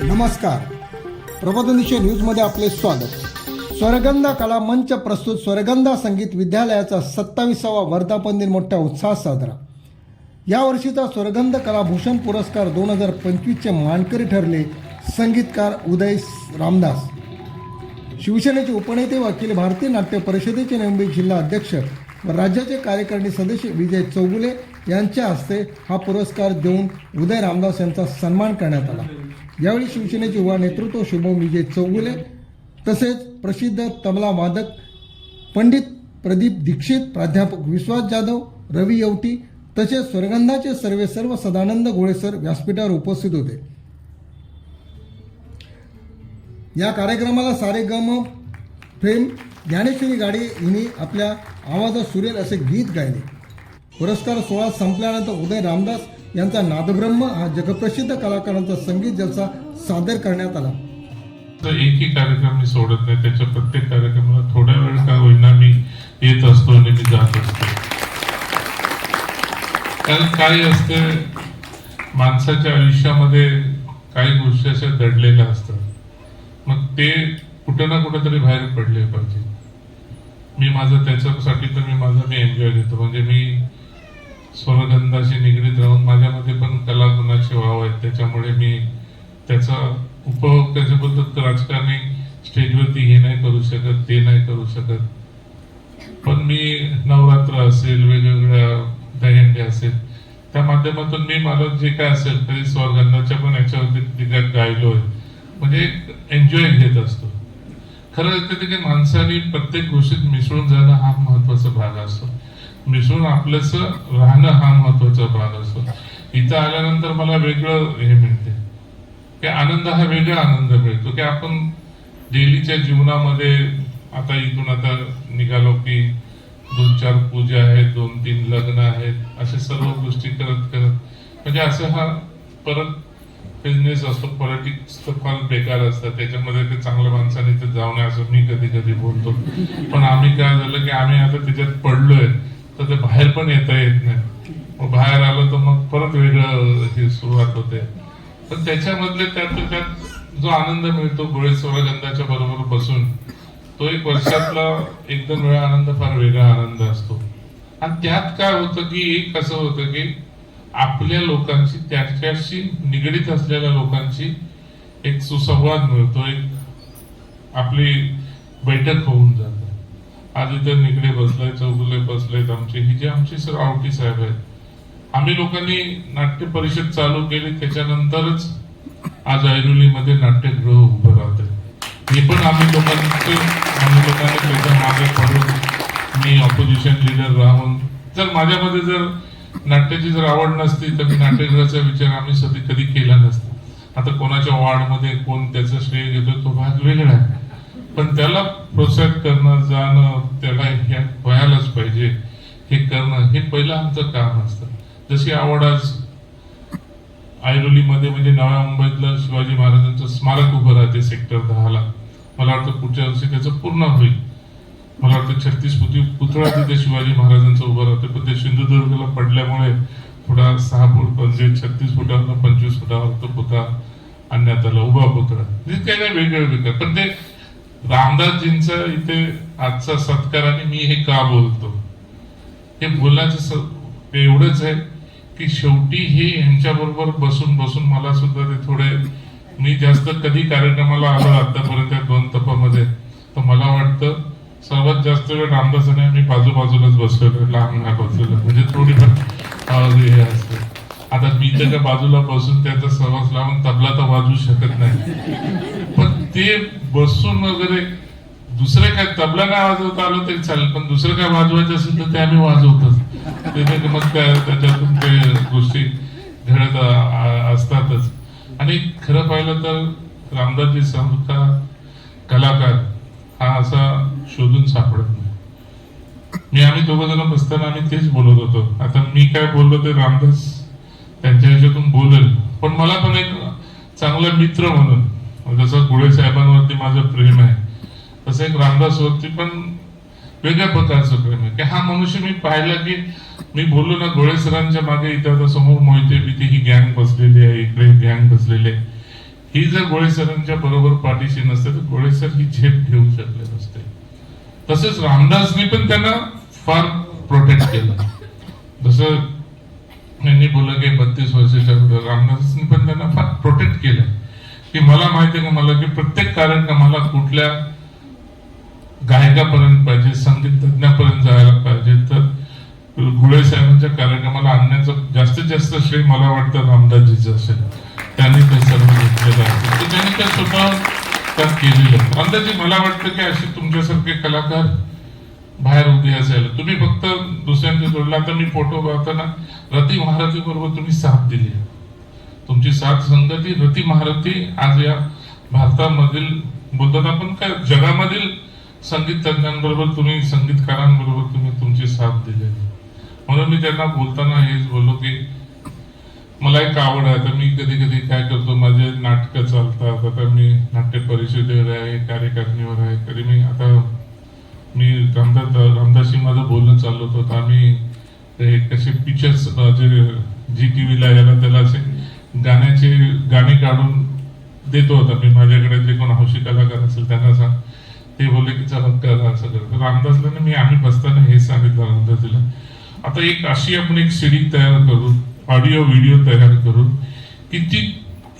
नमस्कार. प्रबोधनिशय न्यूजमध्ये आपले स्वागत. स्वरगंधा कला मंच प्रस्तुत स्वरगंधा संगीत विद्यालयाचा सत्तावीसावा वर्धापन दिन मोठ्या उत्साहात साजरा. यावर्षीचा स्वरगंध कलाभूषण पुरस्कार दोन हजार पंचवीसचे मानकरी ठरले संगीतकार उदय रामदास. शिवसेनेचे उपनेते व अखिल भारतीय नाट्य परिषदेचे मुंबई जिल्हा अध्यक्ष व राज्याचे कार्यकारिणी सदस्य विजय चौगुले यांच्या हस्ते हा पुरस्कार देऊन उदय रामदास यांचा सन्मान करण्यात आला. यावेळी शिवसेनेचे युवा नेतृत्व शुभम विजय चौगुले तसेच प्रसिद्ध तबला वादक पंडित प्रदीप दीक्षित प्राध्यापक विश्वास जाधव रवी यवटी तसेच स्वर्गंधाचे सर्वे सर्व सदानंद गोळेसर व्यासपीठावर उपस्थित होते. या कार्यक्रमाला सारे गम फेम ज्ञानेश्वरी गाडे यांनी आपल्या आवाजात सुरेल असे गीत गायले. पुरस्कार सोहळा संपल्यानंतर उदय रामदास यांचा नादब्रह्म हा जगप्रसिद्ध कलाकारांचा संगीत जलसा सादर करण्यात आला. तर एकही कार्यक्रम मी सोडत नाही. त्याच्या प्रत्येक कार्यक्रमाला थोड्या वेळ का होईना मी येत असतो आणि मी जात असतो. कारण काय असते माणसाच्या आयुष्यामध्ये काही गोष्टी अशा दडलेल्या असतात. मग ते कुठं ना कुठं तरी बाहेर पडले पाहिजे. मी माझं त्याच्यासाठी तर मी माझं मी एन्जॉय घेतो म्हणजे मी स्वरगंधाशी निगडीत राहून माझ्यामध्ये पण कलागुणाचे वाव आहेत त्याच्यामुळे मी त्याचा उपभोग त्याच्याबद्दल राजकारणी स्टेजवरती हे नाही करू शकत ते नाही करू शकत. पण मी नवरात्र असेल वेगवेगळ्या दहीहंडी असेल त्या माध्यमातून मी मला जे काय असेल तरी स्वरगंधाच्या पण याच्यावरती तिथे गायलोय. म्हणजे एन्जॉय घेत असतो. खरं तर की माणसाने प्रत्येक गोष्टीत मिसळून जाणं हा महत्त्वाचा भाग असतो. मिसळून आपलंच राहणं हा महत्त्वाचा भाग असतो. इथं आल्यानंतर मला वेगळं हे मिळते. की आनंद हा वेगळा आनंद मिळतो. की आपण डेलीच्या जीवनामध्ये आता इथून आता निघालो की दोन चार पूजा आहेत दोन तीन लग्न आहेत असे सर्व गोष्टी करत करत. म्हणजे असं हा परत बिझनेस असतो पॉलिटिक्स तर फार बेकार असतात. त्याच्यामध्ये ते चांगल्या माणसाने ते जाऊ नये असं मी कधी कधी बोलतो. पण आम्ही काय झालं की आम्ही आता त्याच्यात पडलोय. तर ते बाहेर पण येता येत नाही. मग बाहेर आलं तर मग परत वेगळं ही सुरुवात होते. पण त्याच्यामधले त्यात त्यात जो आनंद मिळतो गोळे स्वरगंधाच्या बरोबर बसून तो एक वर्षातला एक दोन वेळा आनंद फार वेगळा आनंद असतो. आणि त्यात काय होतं की एक कसं होतं की आपल्या लोकांशी त्याच्याशी निगडीत असलेल्या लोकांशी एक सुसंवाद मिळतो. एक आपली बैठक होऊन जाते. आज तर निकडे बसलाय चौगुले बसलेत आमचे. ही जे आमची सर आवटी साहेब आहेत. आम्ही लोकांनी नाट्य परिषद चालू केली त्याच्यानंतरच आज ऐरोलीमध्ये नाट्यगृह उभं राहते हे पण आम्ही लोकांचे आम्ही लोकांनी त्याच्यामागे पडून मी ऑपोजिशन लिडर राहून जर माझ्यामध्ये जर नाट्याची जर आवड नसती तर मी नाट्यगृहाचा विचार आम्ही सध्या कधी केला नसता. आता कोणाच्या वार्डमध्ये कोण त्याचं श्रेय घेतो तो भाग वेगळा आहे. पण त्याला प्रोत्साहित करणं जाणं त्याला हे व्हायलाच पाहिजे. हे करणं हे पहिलं आमचं काम असतं. जशी आवड आज ऐरोलीमध्ये म्हणजे नव्या मुंबईतलं शिवाजी महाराजांचं स्मारक उभं राहते सेक्टर दहाला. मला वाटतं पुढच्या वर्षी त्याचं पूर्ण होईल. मला वाटतं छत्तीस फुटी पुतळा तिथे शिवाजी महाराजांचं उभं राहतं. पण ते सिंधुदुर्गला पडल्यामुळे थोडा सहा फूट म्हणजे छत्तीस फुटावर पंचवीस फुटावर तो पुतळा आणण्यात आला उभा पुतळा. काही काही नाही वेगळं वेगळं पण ते रामदासजींचा इथे आजचा सत्कार आणि मी हे का बोलतो? हे बोलण्याचं एवढंच आहे की शेवटी हे यांच्या बरोबर बसून बसून मला सुद्धा ते थोडे मी जास्त कधी कार्यक्रमाला आलो आतापर्यंत या दोन तपामध्ये तर मला वाटतं सर्वात जास्त वेळ रामदासाने मी बाजूबाजूलाच बसलेलो लांब नाही बसलेलो म्हणजे थोडी पण हे असते. आता मी त्याच्या बाजूला बसून त्याचा सहवास लावून तबला तर वाजवू शकत नाही. पण ते बसून वगैरे दुसरे काय तबला नाही वाजवता आलो तरी चालेल पण दुसरं काय वाजवायचं असेल तर ते आम्ही वाजवतोच. त्याच्यात मग त्या त्याच्यातून ते गोष्टी घडत असतातच. आणि खरं पाहिलं तर रामदासजी समता कलाकार हा असा शोधून सापडत नाही. मी आम्ही दोघं जण बसताना आम्ही तेच बोलत होतो. आता मी काय बोललो ते रामदास त्यांच्या ह्याच्यातून बोलेल. पण मला पण एक चांगला मित्र म्हणून जसं गुळे साहेबांवरती माझं प्रेम आहे तसं एक रामदासवरती पण वेगळ्या प्रकारचं प्रेम आहे. की हा मनुष्य मी पाहिला की मी बोललो ना गोळे सरांच्या मागे इथं आता समोर मोहिते बिथे ही गँग बसलेली आहे इकडे गँग बसलेली आहे. ही जर गोळे सरांच्या बरोबर पाठीशी नसते तर गोळे सर ही झेप घेऊ शकले नसते. तसेच रामदासनी पण त्यांना फार प्रोटेक्ट केलं. जसं यांनी बोललं की बत्तीस वर्षाच्या पुढे रामदासनी पण त्यांना फार प्रोटेक्ट केलं. की मला माहिती आहे का मला की प्रत्येक कार्यक्रमाला कुठल्या गायकापर्यंत पाहिजे संगीत तज्ज्ञापर्यंत जायला पाहिजे तर गुळे साहेबांच्या कार्यक्रमाला आणण्याचं जास्तीत जास्त श्रेय मला वाटतं रामदासजीचं असेल. त्यांनी ते सर्व घेतलेलं आहे. तर त्यांनी ते स्वतः त्यात केलेलं आहे. रामदासजी मला वाटतं की असे तुमच्यासारखे कलाकार बाहेर उभी असायला तुम्ही फक्त दुसऱ्यांच्या जोडला तर मी फोटो पाहताना रती महारथी बरोबर तुम्ही साथ दिली. तुमची साथ संगती रती महारथी आज या भारतामधील बोलतात आपण काय जगामधील संगीत तज्ञांबरोबर तुम्ही संगीतकारांबरोबर तुम्ही तुमची साथ दिलेली. म्हणून मी त्यांना बोलताना हेच बोललो की मला एक आवड आहे. तर मी कधी कधी काय करतो माझे नाटकं चालतात. आता मी नाट्य परिषदेवर आहे कार्यकारिणीवर आहे. कधी मी आता मी रामदास रामदासशी माझं बोलणं चालू होतं. तर आम्ही ते कसे पिक्चर्स जे जी टी व्हीला यायला त्याला असे गाण्याचे गाणे काढून देतो होता मी. माझ्याकडे जे कोण हौशी कलाकार असेल त्यांना सांग ते बोलले की चला करा असं कर तर रामदासला ना मी आम्ही बसताना हे सांगितलं रामदासला आता एक अशी आपण एक सिडी तयार करू ऑडिओ व्हिडिओ तयार करू की ती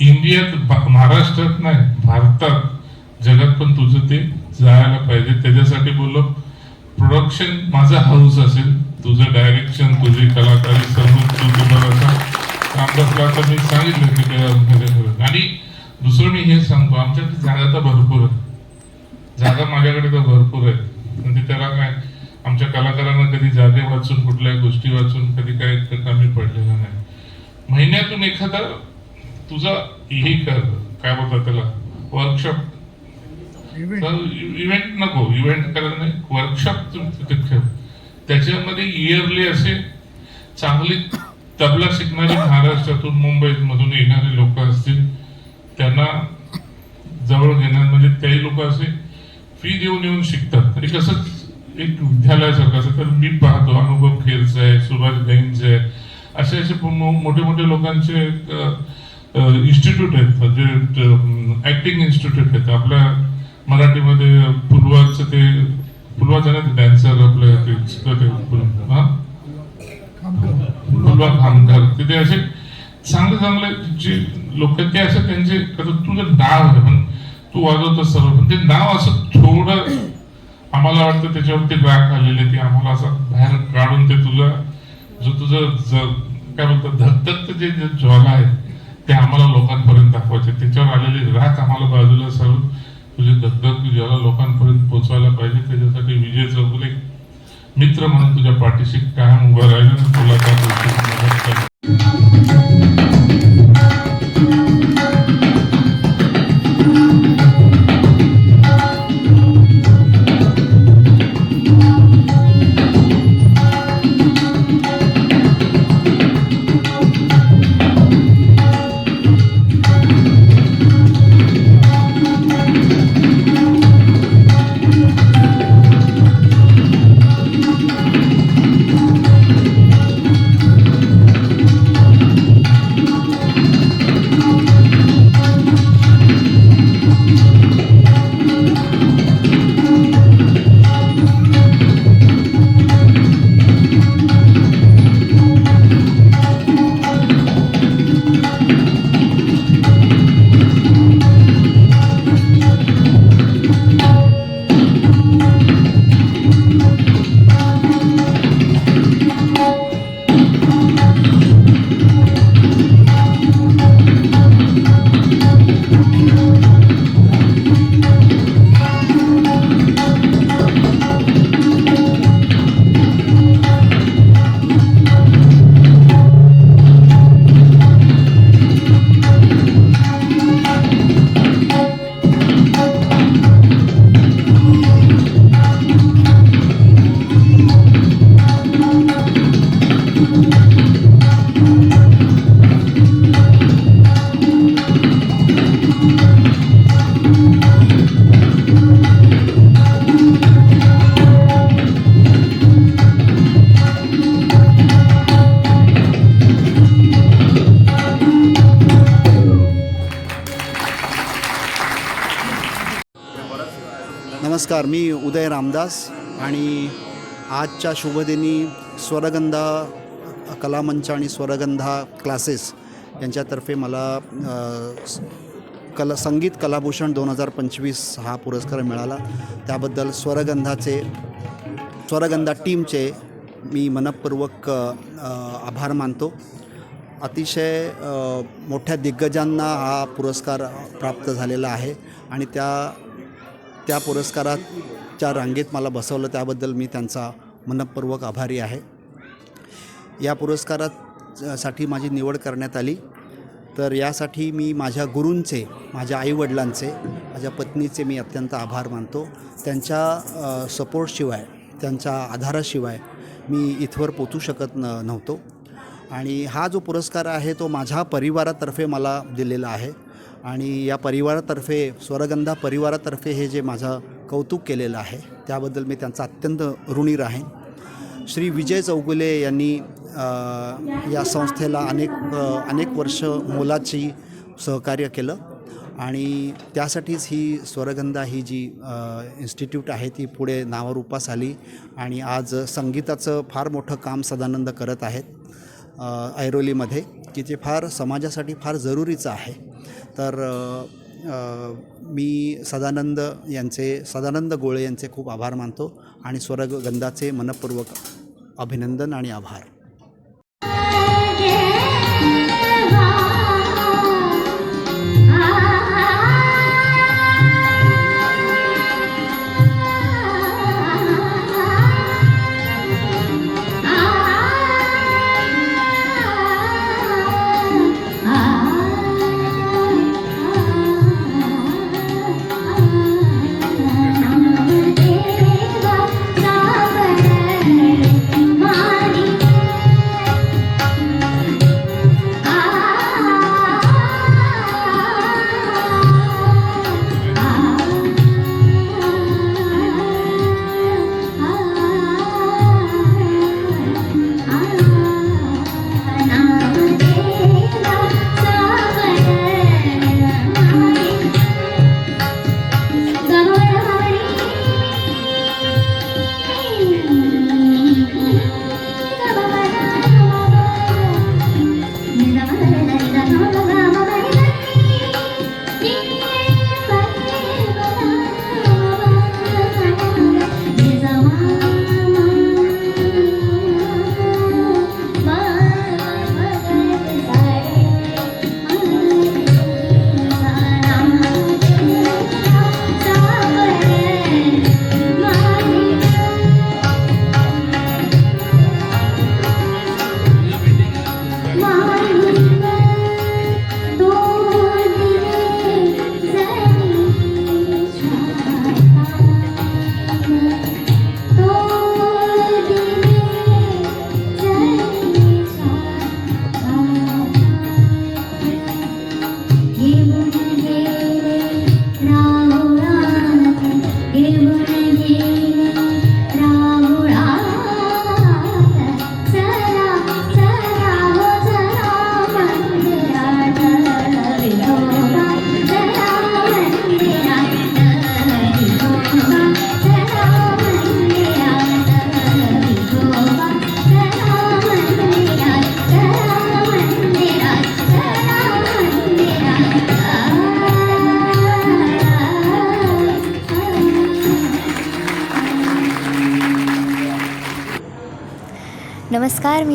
इंडियात भा- महाराष्ट्रात नाही भारतात जगात पण तुझं ते जायला पाहिजे. त्याच्यासाठी बोललो प्रोडक्शन माझा हाऊस असेल. तुझं डायरेक्शन तुझी कलाकारी सर्व तू तुम्हाला असा मी सांगितलं की आणि दुसरं मी हे सांगतो आमच्याकडे जागा तर भरपूर आहे जागा माझ्याकडे तर भरपूर आहे म्हणजे त्याला काय आमच्या कलाकारांना कधी जागे वाचून कुठल्या गोष्टी वाचून कधी काय कमी पडलेलं नाही. महिन्यातून एखादा तुझा हे कर काय बोलतात त्याला वर्कशॉप इव्हेंट नको इव्हेंट करायला नाही. वर्कशॉप ठेव. त्याच्यामध्ये इयरली असे चांगली तबला शिकणारे महाराष्ट्रातून मुंबई मधून येणारे लोक असतील त्यांना जवळ घेणार म्हणजे तेही लोक असे फी देऊन येऊन शिकतात. आणि कसं एक विद्यालयासारखं तर मी पाहतो अनुभव खेरचा आहे सुभाष गैंज आहे असे असे मोठे मोठे लोकांचे इन्स्टिट्यूट आहेत. जे ऍक्टिंग इन्स्टिट्यूट आहेत. आपल्या मराठीमध्ये पुलवाचं ते पुलवाचं ना डॅन्सर आपलं ते डॅन्सर आहे. पूर्व- हा? फुलवा खामकर तिथे असे चांगले चांगले जे लोक ते असं त्यांचे तुझं नाव आहे पण तू वाजवतो सर्व पण ते नाव असं थोडं आम्हाला वाटतं त्याच्यावरती राग आलेले ते आम्हाला असं बाहेर काढून ते तुझं जो तुझं काय म्हणतात धगधगत जे जे ज्वाला आहे ते आम्हाला लोकांपर्यंत दाखवायचे त्याच्यावर आलेली राख आम्हाला बाजूला सरून म्हणजे तुझे धगधग ज्याला लोकांपर्यंत पोहोचवायला पाहिजे त्याच्यासाठी विजय चौगुले मित्र म्हणून तुझ्या पाठीशी कायम उभं राहिलं तुला नमस्कार मी उदय रामदास आणि आजच्या शुभदिनी स्वरगंधा कलामंच आणि स्वरगंधा क्लासेस यांच्यातर्फे मला कला संगीत कलाभूषण दोन हजार पंचवीस हा पुरस्कार मिळाला. त्याबद्दल स्वरगंधाचे स्वरगंधा टीमचे मी मनपूर्वक आभार मानतो. अतिशय मोठ्या दिग्गजांना हा पुरस्कार प्राप्त झालेला आहे आणि त्या त्या पुरस्काराच्या रांगेत मला बसवलं. त्याबद्दल मी त्यांचा मनपूर्वक आभारी आहे. या पुरस्कारासाठी माझी निवड करण्यात आली. तर यासाठी मी माझ्या गुरूंचे माझ्या आईवडिलांचे माझ्या पत्नीचे मी अत्यंत आभार मानतो. त्यांच्या सपोर्टशिवाय त्यांच्या आधाराशिवाय मी इथवर पोचू शकत न नव्हतो. आणि हा जो पुरस्कार आहे तो माझ्या परिवारातर्फे मला दिलेला आहे. आणि या परिवारातर्फे स्वरगंधा परिवारातर्फे हे जे माझं कौतुक केलेलं आहे त्याबद्दल मी त्यांचा अत्यंत ऋणी राहीन. श्री विजय चौगुले यांनी या संस्थेला अनेक अनेक वर्ष मोलाची सहकार्य केलं आणि त्यासाठीच ही स्वरगंधा ही जी इन्स्टिट्यूट आहे ती पुढे नावारूपास आली आणि आज संगीताचं फार मोठं काम सदानंद करत आहेत ऐरोलीमध्ये की ते फार समाजासाठी फार जरुरीचं आहे. तर मी सदानंद यांचे सदानंद गोळे यांचे खूप आभार मानतो आणि स्वरगंधाचे मनपूर्वक अभिनंदन आणि आभार.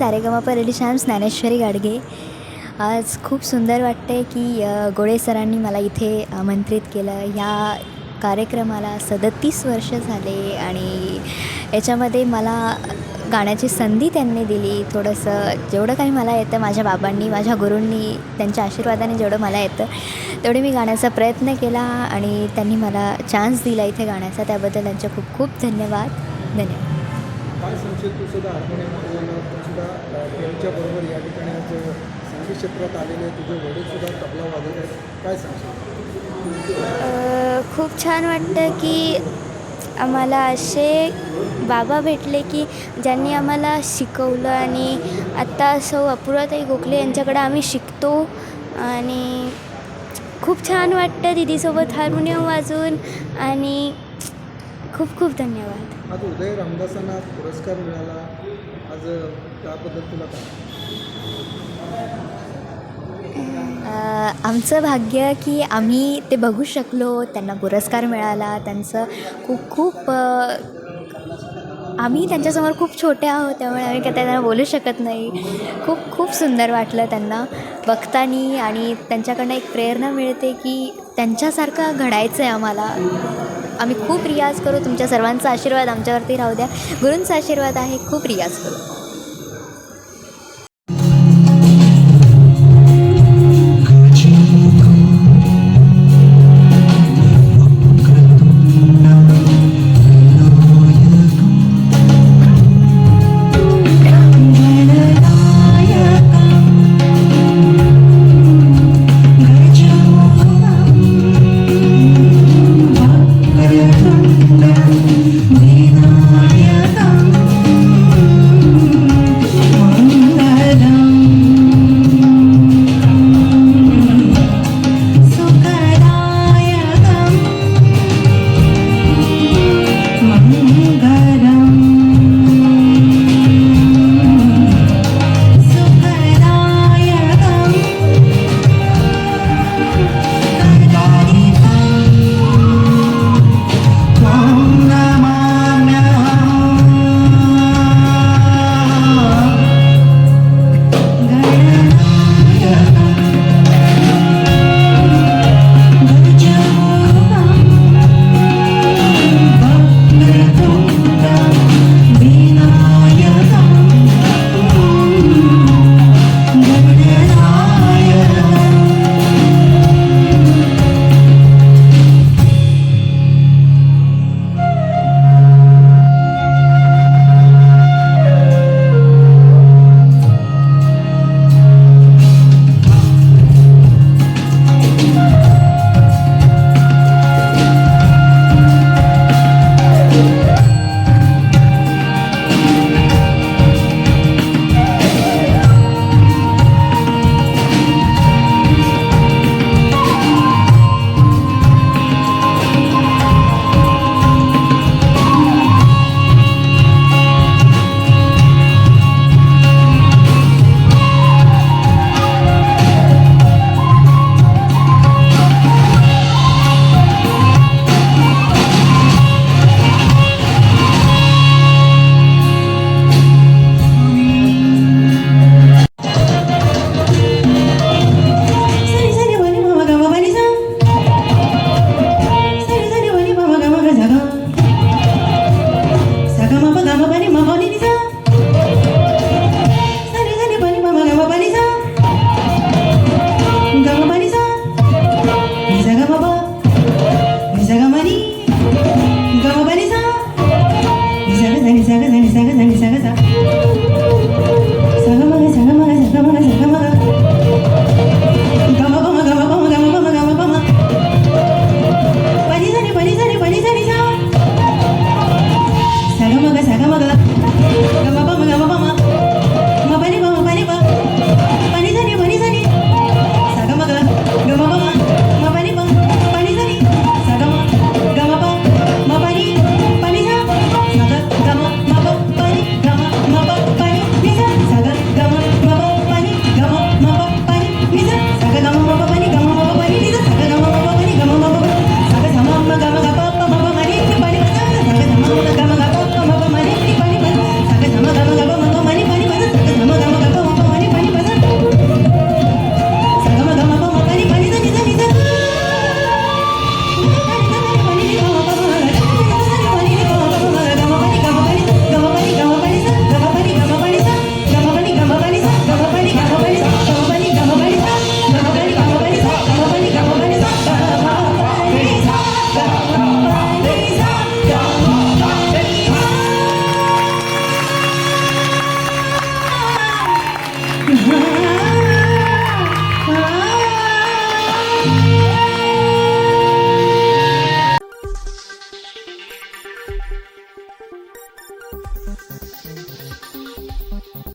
नमस्कार मी सारेगमा परडी ज्ञानेश्वरी गाडगे. आज खूप सुंदर वाटते की गोडे गोळे सरांनी मला इथे आमंत्रित केलं. ह्या कार्यक्रमाला सदतीस वर्ष झाले आणि याच्यामध्ये मला गाण्याची संधी त्यांनी दिली. थोडंसं जेवढं काही मला येतं माझ्या बाबांनी माझ्या गुरूंनी त्यांच्या आशीर्वादाने जेवढं मला येतं तेवढे मी गाण्याचा प्रयत्न केला आणि त्यांनी मला चान्स दिला इथे गाण्याचा. त्याबद्दल त्यांचे खूप खूप धन्यवाद. धन्यवाद. तुमच्याबरोबर या ठिकाणी संगीत क्षेत्रात आलेले तुझे वडीलसुद्धा तबला वाजत आहेत. काय सांगशील? खूप छान वाटतं की आम्हाला असे बाबा भेटले की ज्यांनी आम्हाला शिकवलं आणि आत्ता असं अपुराताई गोखले यांच्याकडे आम्ही शिकतो. आणि खूप छान वाटतं दिदीसोबत हार्मोनियम वाजून आणि खूप खूप धन्यवाद. आज उदय रामदासांना पुरस्कार मिळाला. आज त्याबद्दल तुला काय? आमचं भाग्य की आम्ही ते बघू शकलो त्यांना पुरस्कार मिळाला त्यांचं खूप खूप आम्ही त्यांच्यासमोर खूप छोटे आहोत त्यामुळे आम्ही काय त्यांना बोलू शकत नाही. खूप खूप सुंदर वाटलं त्यांना बघताना आणि त्यांच्याकडनं एक प्रेरणा मिळते की त्यांच्यासारखं घडायचं आहे आम्हाला. आम्ही खूप रियाज करू तुमच्या सर्वांचा आशीर्वाद आमच्यावरती राहू द्या. गुरूंचा आशीर्वाद आहे खूप रियाज करू.